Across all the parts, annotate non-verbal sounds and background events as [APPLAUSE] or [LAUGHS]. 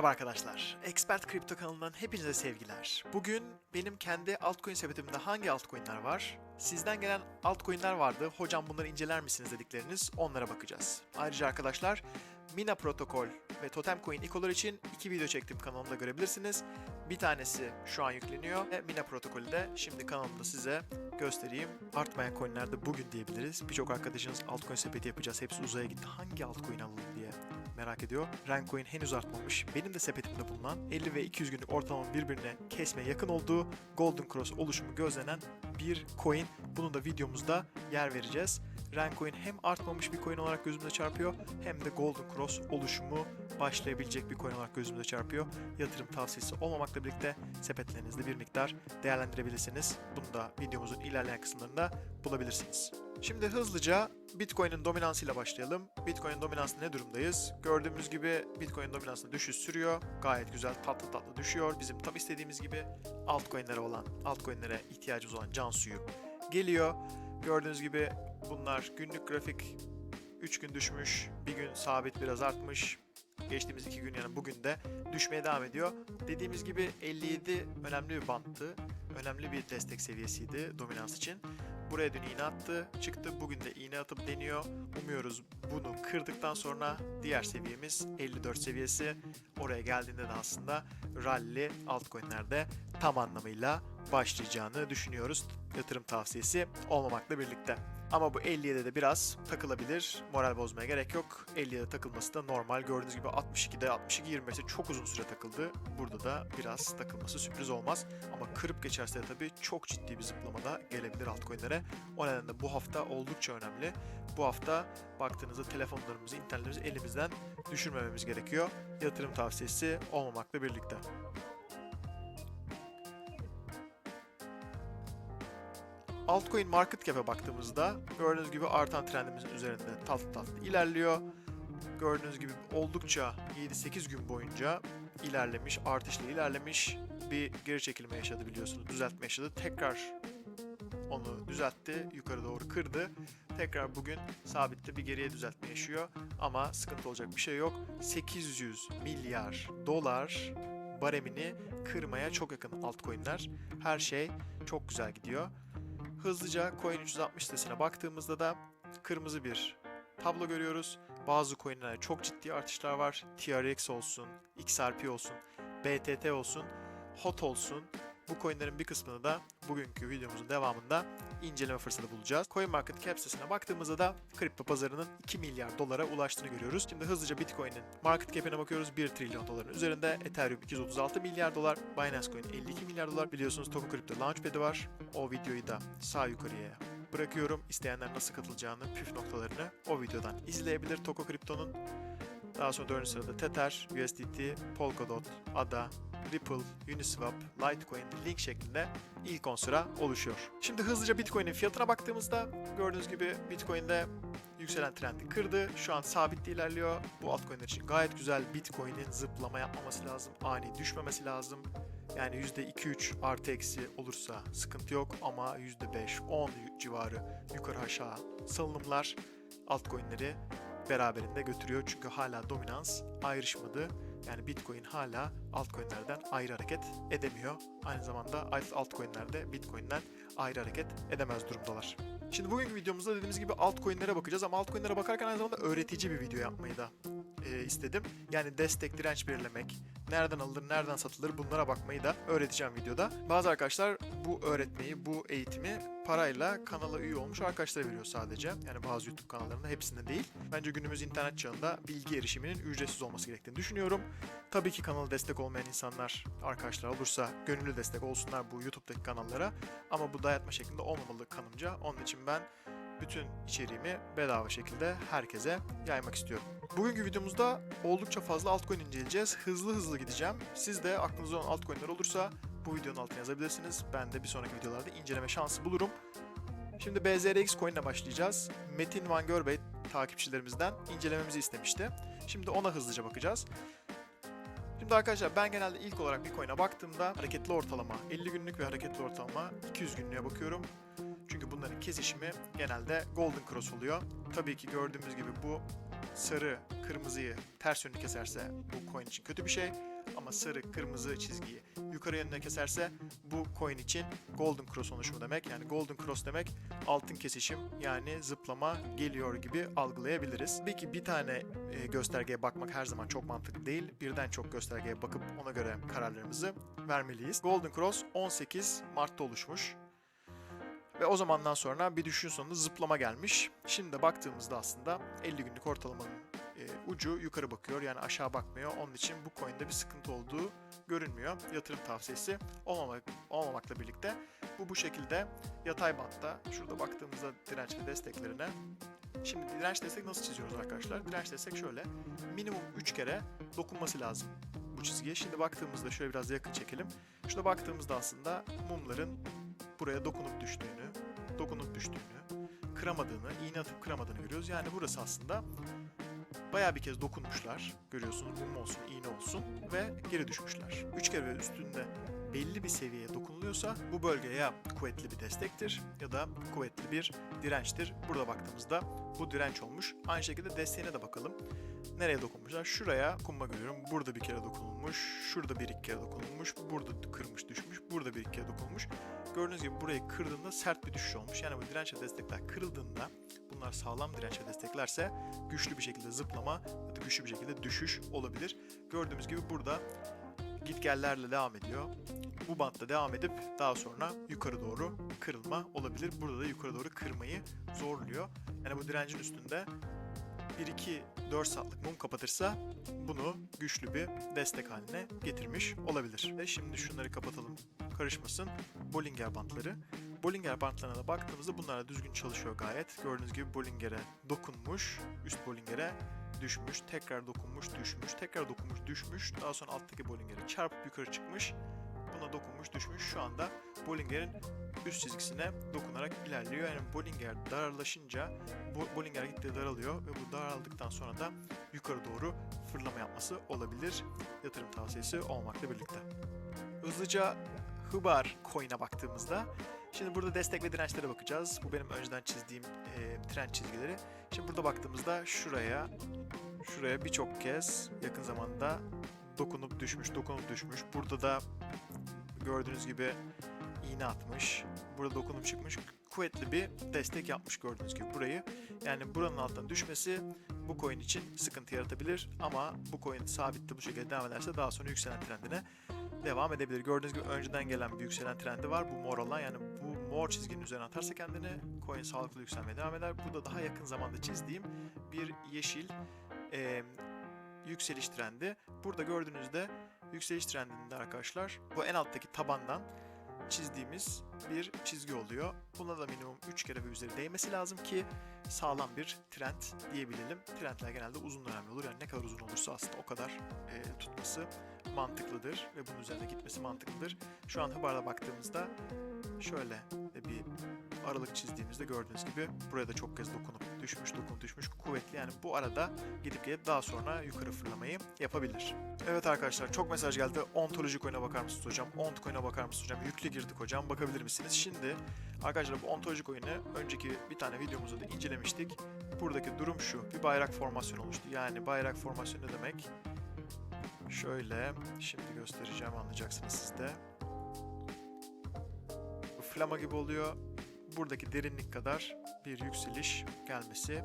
Merhaba arkadaşlar. Expert Kripto kanalından hepinize sevgiler. Bugün benim kendi altcoin sepetimde hangi altcoin'ler var? Sizden gelen altcoin'ler vardı. Hocam bunları inceler misiniz dedikleriniz onlara bakacağız. Ayrıca arkadaşlar Mina Protokol ve Totem Coin ikolar için iki video çektim kanalımda görebilirsiniz. Bir tanesi şu an yükleniyor ve Mina Protokolü de şimdi kanalımda size göstereyim. Artmayan coinlerde bugün diyebiliriz. Birçok arkadaşınız altcoin sepeti yapacağız. Hepsi uzaya gitti. Hangi altcoin alalım diye merak ediyor. Rencoin henüz artmamış. Benim de sepetimde bulunan 50 ve 200 günlük ortalama birbirine kesmeye yakın olduğu Golden Cross oluşumu gözlenen bir coin. Bunun da videomuzda yer vereceğiz. Rencoin hem artmamış bir coin olarak gözümüze çarpıyor hem de Golden Cross oluşumu başlayabilecek bir coin olarak gözümüze çarpıyor. Yatırım tavsiyesi olmamakla birlikte sepetlerinizde bir miktar değerlendirebilirsiniz. Bunu da videomuzun ilerleyen kısımlarında bulabilirsiniz. Şimdi hızlıca Bitcoin'in dominansıyla başlayalım. Bitcoin'in dominansında ne durumdayız? Gördüğümüz gibi Bitcoin dominansında düşüş sürüyor. Gayet güzel tatlı tatlı düşüyor. Bizim tam istediğimiz gibi altcoin'lere olan, altcoin'lere ihtiyacımız olan can suyu geliyor. Gördüğünüz gibi bunlar günlük grafik 3 gün düşmüş, bir gün sabit biraz artmış. Geçtiğimiz 2 gün yani bugün de düşmeye devam ediyor. Dediğimiz gibi 57 önemli bir banttı. Önemli bir destek seviyesiydi dominans için. Buraya dün iğne attı, çıktı. Bugün de iğne atıp deniyor. Umuyoruz bunu kırdıktan sonra diğer seviyemiz 54 seviyesi. Oraya geldiğinde de aslında rally altcoin'lerde tam anlamıyla başlayacağını düşünüyoruz. Yatırım tavsiyesi olmamakla birlikte. Ama bu 57'de de biraz takılabilir. Moral bozmaya gerek yok. 57'de takılması da normal. Gördüğünüz gibi 62'de 62-25'te çok uzun süre takıldı. Burada da biraz takılması sürpriz olmaz. Ama kırıp geçerse de tabii çok ciddi bir zıplama da gelebilir altcoin'lere. O nedenle bu hafta oldukça önemli. Bu hafta baktığınızda telefonlarımızı, internetimizi elimizden düşürmememiz gerekiyor. Yatırım tavsiyesi olmamakla birlikte. Altcoin market cap'e baktığımızda gördüğünüz gibi artan trendimizin üzerinde tatlı tatlı ilerliyor. Gördüğünüz gibi oldukça 7-8 gün boyunca ilerlemiş, artışla ilerlemiş bir geri çekilme yaşadı biliyorsunuz. Düzeltme yaşadı. Tekrar onu düzeltti, yukarı doğru kırdı. Tekrar bugün sabitte bir geriye düzeltme yaşıyor ama sıkıntı olacak bir şey yok. 800 milyar dolar baremini kırmaya çok yakın altcoin'ler. Her şey çok güzel gidiyor. Hızlıca Coin 360 sitesine baktığımızda da kırmızı bir tablo görüyoruz. Bazı coinlerde çok ciddi artışlar var. TRX olsun, XRP olsun, BTT olsun, HOT olsun. Bu coinlerin bir kısmını da bugünkü videomuzun devamında inceleme fırsatı bulacağız. CoinMarketCap sitesine baktığımızda da kripto pazarının 2 milyar dolara ulaştığını görüyoruz. Şimdi hızlıca Bitcoin'in market cap'ine bakıyoruz. 1 trilyon doların üzerinde. Ethereum 236 milyar dolar. Binance Coin 52 milyar dolar. Biliyorsunuz Token Crypto Launchpad'i var. O videoyu da sağ yukarıya bırakıyorum. İsteyenler nasıl katılacağını, püf noktalarını o videodan izleyebilir Toko Crypto'nun. Daha sonra dördüncü sırada Tether, USDT, Polkadot, ADA, Ripple, Uniswap, Litecoin, Link şeklinde ilk 10 sıra oluşuyor. Şimdi hızlıca Bitcoin'in fiyatına baktığımızda gördüğünüz gibi Bitcoin'de yükselen trendi kırdı. Şu an sabit ilerliyor. Bu altcoin'ler için gayet güzel. Bitcoin'in zıplama yapmaması lazım. Ani düşmemesi lazım. Yani %2-3 artı eksi olursa sıkıntı yok ama %5-10 civarı yukarı aşağı salınımlar altcoin'leri beraberinde götürüyor. Çünkü hala dominans ayrışmadı. Yani Bitcoin hala altcoin'lerden ayrı hareket edemiyor. Aynı zamanda alt- altcoin'ler Bitcoin'den ayrı hareket edemez durumdalar. Şimdi bugünkü videomuzda dediğimiz gibi altcoin'lere bakacağız ama altcoin'lere bakarken aynı zamanda öğretici bir video yapmayı da e, istedim. Yani destek, direnç belirlemek, nereden alınır, nereden satılır bunlara bakmayı da öğreteceğim videoda. Bazı arkadaşlar bu öğretmeyi, bu eğitimi parayla kanala üye olmuş arkadaşlara veriyor sadece. Yani bazı YouTube kanallarında hepsinde değil. Bence günümüz internet çağında bilgi erişiminin ücretsiz olması gerektiğini düşünüyorum. Tabii ki kanala destek olmayan insanlar, arkadaşlar olursa gönüllü destek olsunlar bu YouTube'daki kanallara. Ama bu dayatma şeklinde olmamalı kanımca. Onun için ben bütün içeriğimi bedava şekilde herkese yaymak istiyorum. Bugünkü videomuzda oldukça fazla altcoin inceleyeceğiz. Hızlı hızlı gideceğim. Siz de aklınızda olan altcoin'ler olursa bu videonun altına yazabilirsiniz. Ben de bir sonraki videolarda inceleme şansı bulurum. Şimdi BZRX coin ile başlayacağız. Metin Van Görbey takipçilerimizden incelememizi istemişti. Şimdi ona hızlıca bakacağız. Şimdi arkadaşlar ben genelde ilk olarak bir coin'e baktığımda hareketli ortalama 50 günlük ve hareketli ortalama 200 günlüğe bakıyorum. Bunların kesişimi genelde Golden Cross oluyor. Tabii ki gördüğümüz gibi bu sarı kırmızıyı ters yönlü keserse bu coin için kötü bir şey. ama sarı, kırmızı çizgiyi yukarı yönüne keserse bu coin için Golden Cross oluşumu demek. Yani Golden Cross demek altın kesişim yani zıplama geliyor gibi algılayabiliriz. Peki bir tane e, göstergeye bakmak her zaman çok mantıklı değil. Birden çok göstergeye bakıp ona göre kararlarımızı vermeliyiz. Golden Cross 18 Mart'ta oluşmuş. Ve o zamandan sonra bir düşüşün sonunda zıplama gelmiş. Şimdi de baktığımızda aslında 50 günlük ortalamanın e, ucu yukarı bakıyor yani aşağı bakmıyor. Onun için bu coin'de bir sıkıntı olduğu görünmüyor. Yatırım tavsiyesi olmamak, olmamakla birlikte bu bu şekilde yatay bantta şurada baktığımızda direnç ve desteklerine Şimdi direnç destek nasıl çiziyoruz arkadaşlar? Direnç destek şöyle. Minimum 3 kere dokunması lazım bu çizgiye. Şimdi baktığımızda şöyle biraz yakın çekelim. Şurada baktığımızda aslında mumların buraya dokunup düştüğünü, dokunup düştüğünü, kıramadığını, iğne atıp kıramadığını görüyoruz. Yani burası aslında bayağı bir kez dokunmuşlar. Görüyorsunuz mum olsun, iğne olsun ve geri düşmüşler. Üç kere ve üstünde belli bir seviyeye dokunuluyorsa bu bölge ya kuvvetli bir destektir ya da kuvvetli bir dirençtir. Burada baktığımızda bu direnç olmuş. Aynı şekilde desteğine de bakalım. Nereye dokunmuşlar? Şuraya dokunma görüyorum. Burada bir kere dokunulmuş. Şurada bir iki kere dokunulmuş. Burada kırmış düşmüş. Burada bir iki kere dokunulmuş. Gördüğünüz gibi burayı kırdığında sert bir düşüş olmuş. Yani bu direnç ve destekler kırıldığında bunlar sağlam direnç ve desteklerse güçlü bir şekilde zıplama ya da güçlü bir şekilde düşüş olabilir. Gördüğümüz gibi burada gitgellerle devam ediyor. Bu bantta devam edip daha sonra yukarı doğru kırılma olabilir. Burada da yukarı doğru kırmayı zorluyor. Yani bu direncin üstünde 1-2-4 saatlik mum kapatırsa bunu güçlü bir destek haline getirmiş olabilir. Ve şimdi şunları kapatalım karışmasın. Bollinger bantları. Bollinger bantlarına da baktığımızda bunlar da düzgün çalışıyor gayet. Gördüğünüz gibi Bollinger'e dokunmuş, üst Bollinger'e düşmüş, tekrar dokunmuş, düşmüş, tekrar dokunmuş, düşmüş. Daha sonra alttaki Bollinger'e çarpıp yukarı çıkmış. Buna dokunmuş, düşmüş. Şu anda Bollinger'in üst çizgisine dokunarak ilerliyor. Yani Bollinger darlaşınca Bo- Bollinger gittiği daralıyor ve bu daraldıktan sonra da yukarı doğru fırlama yapması olabilir. Yatırım tavsiyesi olmakla birlikte. Hızlıca Hıbar coin'e baktığımızda Şimdi burada destek ve dirençlere bakacağız. Bu benim önceden çizdiğim e, trend çizgileri. Şimdi burada baktığımızda şuraya şuraya birçok kez yakın zamanda dokunup düşmüş, dokunup düşmüş. Burada da gördüğünüz gibi iğne atmış. Burada dokunup çıkmış. Kuvvetli bir destek yapmış gördüğünüz gibi burayı. Yani buranın altından düşmesi bu coin için sıkıntı yaratabilir. Ama bu coin sabitte bu şekilde devam ederse daha sonra yükselen trendine devam edebilir. Gördüğünüz gibi önceden gelen bir yükselen trendi var. Bu mor olan yani bu mor çizginin üzerine atarsa kendini coin sağlıklı yükselmeye devam eder. Bu da daha yakın zamanda çizdiğim bir yeşil e, yükseliş trendi. Burada gördüğünüzde yükseliş trendinde arkadaşlar bu en alttaki tabandan çizdiğimiz bir çizgi oluyor. Buna da minimum 3 kere ve üzeri değmesi lazım ki sağlam bir trend diyebilelim. Trendler genelde uzun dönemli olur. Yani ne kadar uzun olursa aslında o kadar e, tutması mantıklıdır ve bunun üzerine gitmesi mantıklıdır. Şu an Hıbar'da baktığımızda şöyle bir aralık çizdiğimizde gördüğünüz gibi buraya da çok kez dokunup düşmüş dokunup düşmüş kuvvetli yani bu arada gidip gelip daha sonra yukarı fırlamayı yapabilir. Evet arkadaşlar çok mesaj geldi. Ontoloji coin'e bakar mısınız hocam? Ont coin'e bakar mısınız hocam? Yüklü girdik hocam. Bakabilir misiniz? Şimdi arkadaşlar bu ontoloji coin'i önceki bir tane videomuzda da incelemiştik. Buradaki durum şu. Bir bayrak formasyonu oluştu. Yani bayrak formasyonu ne demek? Şöyle şimdi göstereceğim anlayacaksınız siz de. Bu flama gibi oluyor. Buradaki derinlik kadar bir yükseliş gelmesi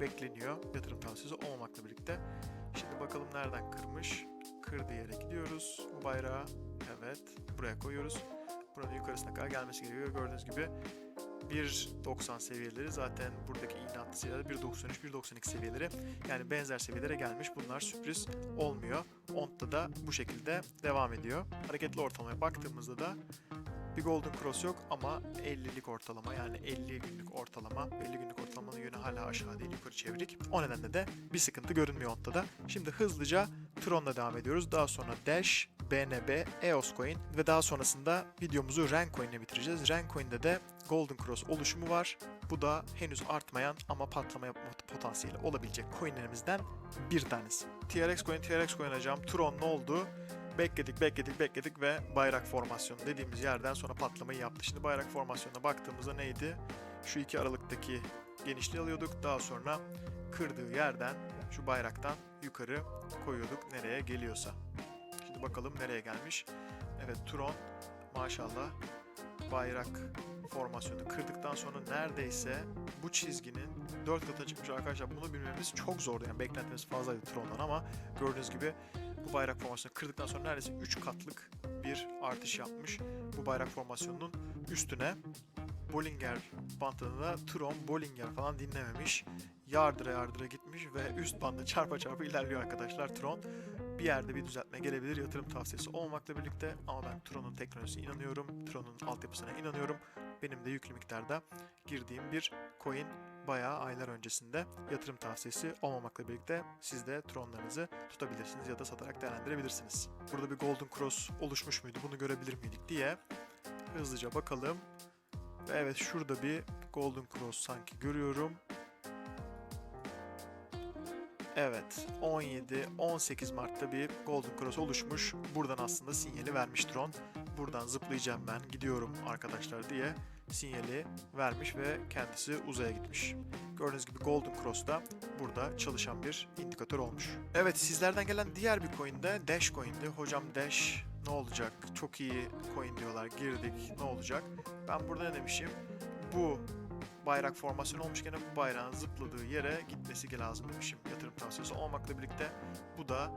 bekleniyor. Yatırım tavsiyesi olmamakla birlikte. Şimdi bakalım nereden kırmış. Kırdığı yere gidiyoruz. Bu bayrağı evet buraya koyuyoruz. Buranın yukarısına kadar gelmesi gerekiyor. Gördüğünüz gibi 1.90 seviyeleri zaten buradaki iğne hattı seviyeleri 1.93, 1.92 seviyeleri yani benzer seviyelere gelmiş. Bunlar sürpriz olmuyor. Ont'ta da bu şekilde devam ediyor. Hareketli ortalamaya baktığımızda da bir golden cross yok ama 50'lik ortalama yani 50 günlük ortalama. 50 günlük ortalamanın yönü hala aşağı değil yukarı çevrik. O nedenle de bir sıkıntı görünmüyor Ont'ta. Şimdi hızlıca Tron'la devam ediyoruz. Daha sonra Dash, BNB, EOS Coin ve daha sonrasında videomuzu Rencoin ile bitireceğiz. Rencoin'de de Golden Cross oluşumu var. Bu da henüz artmayan ama patlama yapma potansiyeli olabilecek coinlerimizden bir tanesi. TRX Coin, TRX Coin alacağım. Tron ne oldu? Bekledik, bekledik, bekledik ve bayrak formasyonu dediğimiz yerden sonra patlamayı yaptı. Şimdi bayrak formasyonuna baktığımızda neydi? Şu iki aralıktaki genişliği alıyorduk. Daha sonra kırdığı yerden şu bayraktan yukarı koyuyorduk nereye geliyorsa. Şimdi Bakalım nereye gelmiş. Evet Tron maşallah bayrak formasyonu kırdıktan sonra neredeyse bu çizginin 4 katına çıkmış arkadaşlar. Bunu bilmemiz çok zordu. Yani beklentimiz fazlaydı Tron'dan ama gördüğünüz gibi bu bayrak formasyonu kırdıktan sonra neredeyse 3 katlık bir artış yapmış. Bu bayrak formasyonunun üstüne Bollinger bantını da Tron, Bollinger falan dinlememiş. Yardıra yardıra gitmiş ve üst bandı [LAUGHS] çarpa çarpa ilerliyor arkadaşlar Tron. Bir yerde bir düzeltme gelebilir yatırım tavsiyesi olmakla birlikte ama ben Tron'un teknolojisine inanıyorum. Tron'un altyapısına inanıyorum. Benim de yüklü miktarda girdiğim bir coin bayağı aylar öncesinde yatırım tavsiyesi olmamakla birlikte siz de Tron'larınızı tutabilirsiniz ya da satarak değerlendirebilirsiniz. Burada bir Golden Cross oluşmuş muydu bunu görebilir miydik diye hızlıca bakalım. Ve evet şurada bir Golden Cross sanki görüyorum. Evet 17-18 Mart'ta bir Golden Cross oluşmuş. Buradan aslında sinyali vermiş drone. Buradan zıplayacağım ben gidiyorum arkadaşlar diye sinyali vermiş ve kendisi uzaya gitmiş. Gördüğünüz gibi Golden Cross da burada çalışan bir indikatör olmuş. Evet sizlerden gelen diğer bir coin de Dash coin'di. Hocam Dash ne olacak? Çok iyi coin diyorlar. Girdik. Ne olacak? Ben burada ne demişim? Bu bayrak formasyonu olmuşken bu bayrağın zıpladığı yere gitmesi lazım demişim yatırım tavsiyesi olmakla birlikte bu da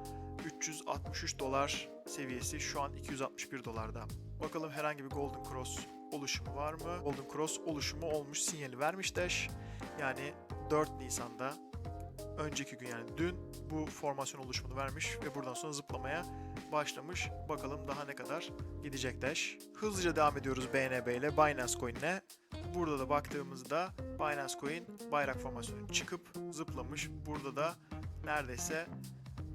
363 dolar seviyesi şu an 261 dolarda. Bakalım herhangi bir Golden Cross oluşumu var mı? Golden Cross oluşumu olmuş sinyali vermiş Dash. Yani 4 Nisan'da önceki gün yani dün bu formasyon oluşumunu vermiş ve buradan sonra zıplamaya başlamış. Bakalım daha ne kadar gidecek Dash. Hızlıca devam ediyoruz BNB ile Binance Coin'le. Burada da baktığımızda Binance Coin bayrak formasyonu çıkıp zıplamış. Burada da neredeyse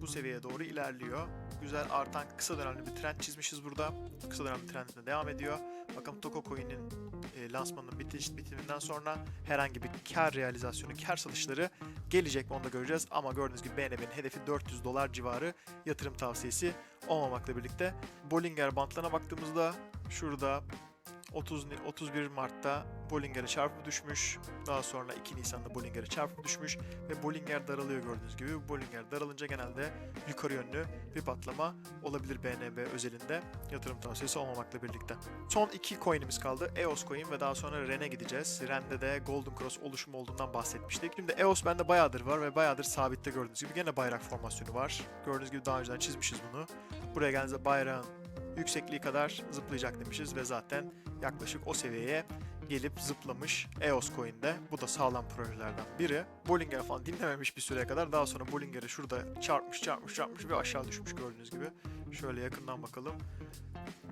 bu seviyeye doğru ilerliyor. Güzel artan kısa dönemli bir trend çizmişiz burada. Kısa dönemli trendine devam ediyor. Bakalım Toko Coin'in e, lansmanının bitiş, bitiminden sonra herhangi bir kar realizasyonu, kar satışları gelecek mi onu da göreceğiz. Ama gördüğünüz gibi BNB'nin hedefi 400 dolar civarı yatırım tavsiyesi olmamakla birlikte Bollinger bantlarına baktığımızda şurada 30 Ni- 31 Mart'ta Bollinger'e çarpıp düşmüş. Daha sonra 2 Nisan'da Bollinger'e çarpıp düşmüş ve Bollinger daralıyor gördüğünüz gibi. Bollinger daralınca genelde yukarı yönlü bir patlama olabilir BNB özelinde yatırım tavsiyesi olmamakla birlikte. Son iki coin'imiz kaldı. EOS coin ve daha sonra REN'e gideceğiz. REN'de de Golden Cross oluşumu olduğundan bahsetmiştik. Şimdi EOS bende bayağıdır var ve bayağıdır sabitte gördüğünüz gibi. Gene bayrak formasyonu var. Gördüğünüz gibi daha önceden çizmişiz bunu. Buraya geldiğinizde bayrağın yüksekliği kadar zıplayacak demişiz ve zaten yaklaşık o seviyeye gelip zıplamış EOS Coin'de. Bu da sağlam projelerden biri. Bollinger falan dinlememiş bir süreye kadar. Daha sonra Bollinger'e şurada çarpmış çarpmış çarpmış ve aşağı düşmüş gördüğünüz gibi. Şöyle yakından bakalım.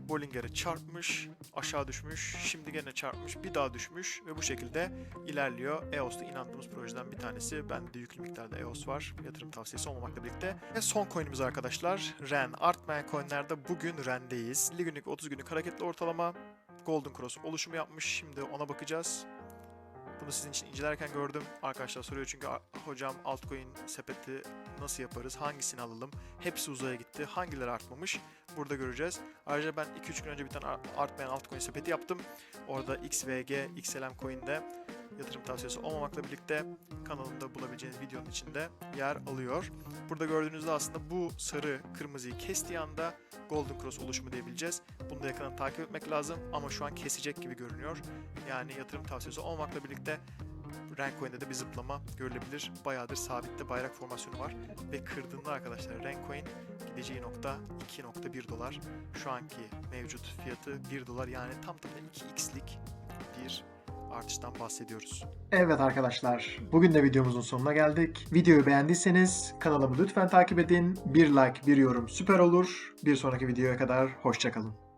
Bollinger'e çarpmış, aşağı düşmüş, şimdi gene çarpmış, bir daha düşmüş ve bu şekilde ilerliyor. EOS'ta inandığımız projeden bir tanesi. Bende de yüklü miktarda EOS var. Yatırım tavsiyesi olmamakla birlikte. Ve son coin'imiz arkadaşlar REN. Artmayan coin'lerde bugün REN'deyiz. 50 günlük 30 günlük hareketli ortalama Golden Cross oluşumu yapmış. Şimdi ona bakacağız. Bunu sizin için incelerken gördüm. Arkadaşlar soruyor çünkü "A- hocam altcoin sepeti nasıl yaparız? Hangisini alalım? Hepsi uzaya gitti. Hangileri artmamış? Burada göreceğiz. Ayrıca ben 2-3 gün önce bir tane ar- artmayan altcoin sepeti yaptım. Orada XVG, XLM coin'de yatırım tavsiyesi olmamakla birlikte kanalımda bulabileceğiniz videonun içinde yer alıyor. Burada gördüğünüzde aslında bu sarı kırmızıyı kestiği anda Golden Cross oluşumu diyebileceğiz. Bunu da yakından takip etmek lazım ama şu an kesecek gibi görünüyor. Yani yatırım tavsiyesi olmakla birlikte Rencoin'de de bir zıplama görülebilir. Bayağıdır sabitte bayrak formasyonu var ve kırdığında arkadaşlar Rencoin gideceği nokta 2.1 dolar. Şu anki mevcut fiyatı 1 dolar yani tam tamına 2x'lik bir artıştan bahsediyoruz. Evet arkadaşlar, bugün de videomuzun sonuna geldik. Videoyu beğendiyseniz kanalımı lütfen takip edin. Bir like, bir yorum süper olur. Bir sonraki videoya kadar hoşçakalın.